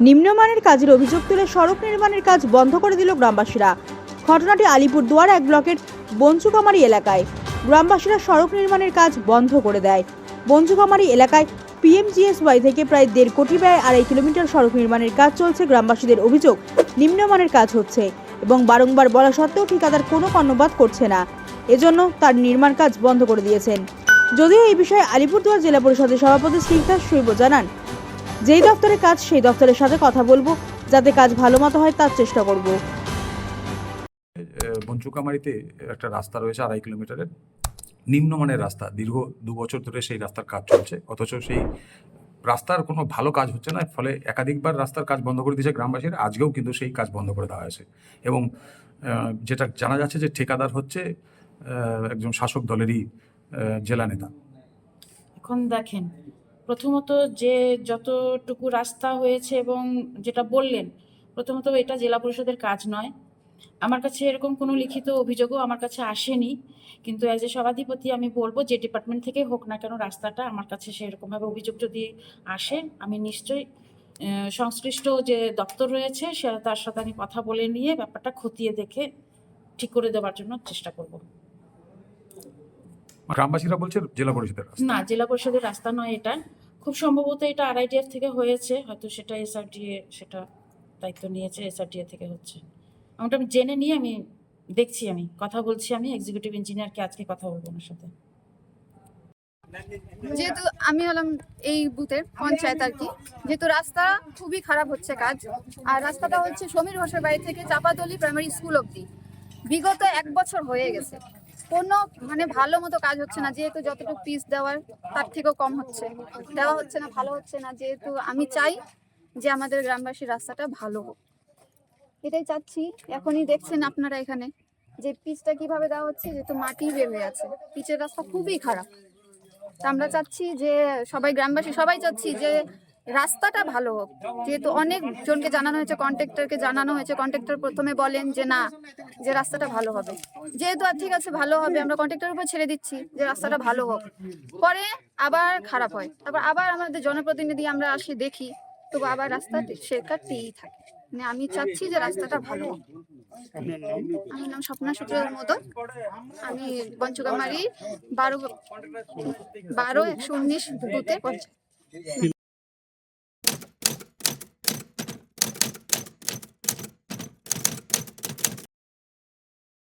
নিম্নমানের কাজের অভিযোগ তুলে সড়ক নির্মাণের কাজ বন্ধ করে দিল গ্রামবাসীরা। ঘটনাটি আলিপুরদুয়ার এক ব্লকের বঞ্চুকামারি এলাকায়। গ্রামবাসীরা সড়ক নির্মাণের কাজ বন্ধ করে দেয়। বঞ্চুকামারি এলাকায় পিএমজিএসওয়াই থেকে প্রায় দেড় কোটি ব্যয় আড়াই কিলোমিটার সড়ক নির্মাণের কাজ চলছে গ্রামবাসীদের অভিযোগ। নিম্নমানের কাজ হচ্ছে এবং বারংবার বলা সত্ত্বেও ঠিকাদার কোনো কর্ণপাত করছে না। এজন্য তার নির্মাণ কাজ বন্ধ করে দিয়েছেন। যদিও এই বিষয়ে আলিপুরদুয়ার জেলা পরিষদের সভাপতি স্নিগ্ধা শৈব জানান যেই দপ্তরের কাজ সেই দপ্তরের সাথে কথা বলব। যাতে কাজ ভালো মতো হয় তার চেষ্টা করব। বঞ্চুকামারিতে একটা রাস্তা রয়েছে আড়াই কিলোমিটারের। নিম্নমানের রাস্তা। দীর্ঘ দু বছর ধরে সেই রাস্তার কাজ চলছে। অথচ সেই রাস্তার কোনো ভালো কাজ হচ্ছে না। ফলে একাধিকবার রাস্তার কাজ বন্ধ করে দিয়েছে গ্রামবাসীরা। আজকেও কিন্তু সেই কাজ বন্ধ করে দেওয়া হয়েছে। এবং যেটা জানা যাচ্ছে যে ঠিকাদার হচ্ছে একজন শাসক দলেরই জেলা নেতা। এখন দেখেন প্রথমত যে যতটুকু রাস্তা হয়েছে এবং যেটা বললেন, প্রথমত এটা জেলা পরিষদের কাজ নয়। আমার কাছে এরকম কোনো লিখিত অভিযোগও আমার কাছে আসেনি, কিন্তু অ্যাজ এ সভাধিপতি আমি বলব যে ডিপার্টমেন্ট থেকে হোক না কেন রাস্তাটা আমার কাছে সেরকমভাবে অভিযোগ যদি আসে, আমি নিশ্চয়ই সংশ্লিষ্ট যে দপ্তর রয়েছে সে তার সাথে আমি কথা বলে নিয়ে ব্যাপারটা খতিয়ে দেখে ঠিক করে দেওয়ার জন্য চেষ্টা করব। গ্রামবাসীরা বলছে জেলা পরিষদের রাস্তা। না জেলা পরিষদের রাস্তা নয় এটা। খুব সম্ভবত এটা আরআইডিএফ থেকে হয়েছে হয়তো সেটা এসআরডিএ সেটা দায়িত্ব নিয়েছে এসআরডিএ থেকে হচ্ছে। আমারটা আমি জেনে নিয়ে আমি দেখছি আমি কথা বলছি আমি এক্সিকিউটিভ ইঞ্জিনিয়ারকে আজকে কথা বলব ওনার সাথে। যেহেতু আমি হলাম এই বুথের পঞ্চায়েত আর কি যেহেতু রাস্তা খুবই খারাপ হচ্ছে কাজ আর রাস্তাটা হচ্ছে সমীর ঘোষের বাড়ি থেকে চাপাতলি প্রাইমারি স্কুল অবধি। বিগত এক বছর হয়ে গেছে। কোনো মানে ভালো মতো কাজ হচ্ছে না, যেহেতু যতটুকু পিস দেওয়ার, তার থেকেও কম হচ্ছে। দেওয়া হচ্ছে না, ভালো হচ্ছে না, যেহেতু আমি চাই যে আমাদের গ্রামবাসীর রাস্তাটা ভালো হোক। এটাই চাচ্ছি। এখনই দেখছেন আপনারা এখানে যে পিচটা কীভাবে দেওয়া হচ্ছে, যেহেতু মাটি বের হয়ে আছে। পিচের রাস্তা খুবই খারাপ। তা আমরা চাচ্ছি যে সবাই গ্রামবাসী, সবাই চাচ্ছি যে রাস্তাটা ভালো হোক। যেহেতু অনেক জনকে জানানো হয়েছে কন্ট্রাক্টরকে জানানো হয়েছে কন্ট্রাক্টর প্রথমে বলেন যে না যে রাস্তাটা ভালো হবে। যেহেতু আর ঠিক আছে ভালো হবে আমরা কন্ট্রাক্টরের উপর ছেড়ে দিচ্ছি যে রাস্তাটা ভালো হোক। পরে আবার খারাপ হয়। তারপর আবার আমাদের জনপ্রতিনিধি আমরা আসি দেখি। তবু আবার রাস্তা শেখাতেই থাকে। মানে আমি চাচ্ছি যে রাস্তাটা ভালো হোক। আমার নাম স্বপ্না সূত্রের মতো আমি পঞ্চকামারি বারো বারো একশো উনিশ বুথে পঞ্চায়েত।